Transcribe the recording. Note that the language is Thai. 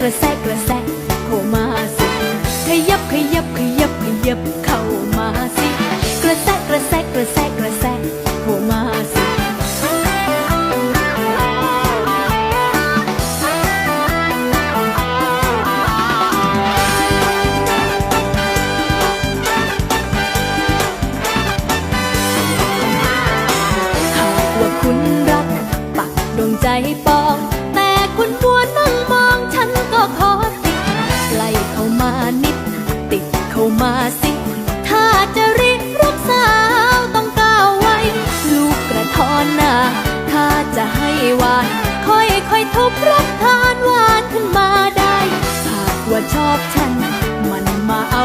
กระแซกกระแซกเข้ามาสิขยับขยับขยับขยับเข้ามาสิ กระแซกกระแซกกระแซกกระแซกเข้ามาสิหากว่าคุณรับปักดวงใจ มาสิ ถ้าจะรีรักสาวต้องก้าวไวลูกกระท้อนนาถ้าจะให้วาน ค่อยค่อยทุบรักทานหวานขึ้นมาได้หากว่าชอบฉัน มันมาเอา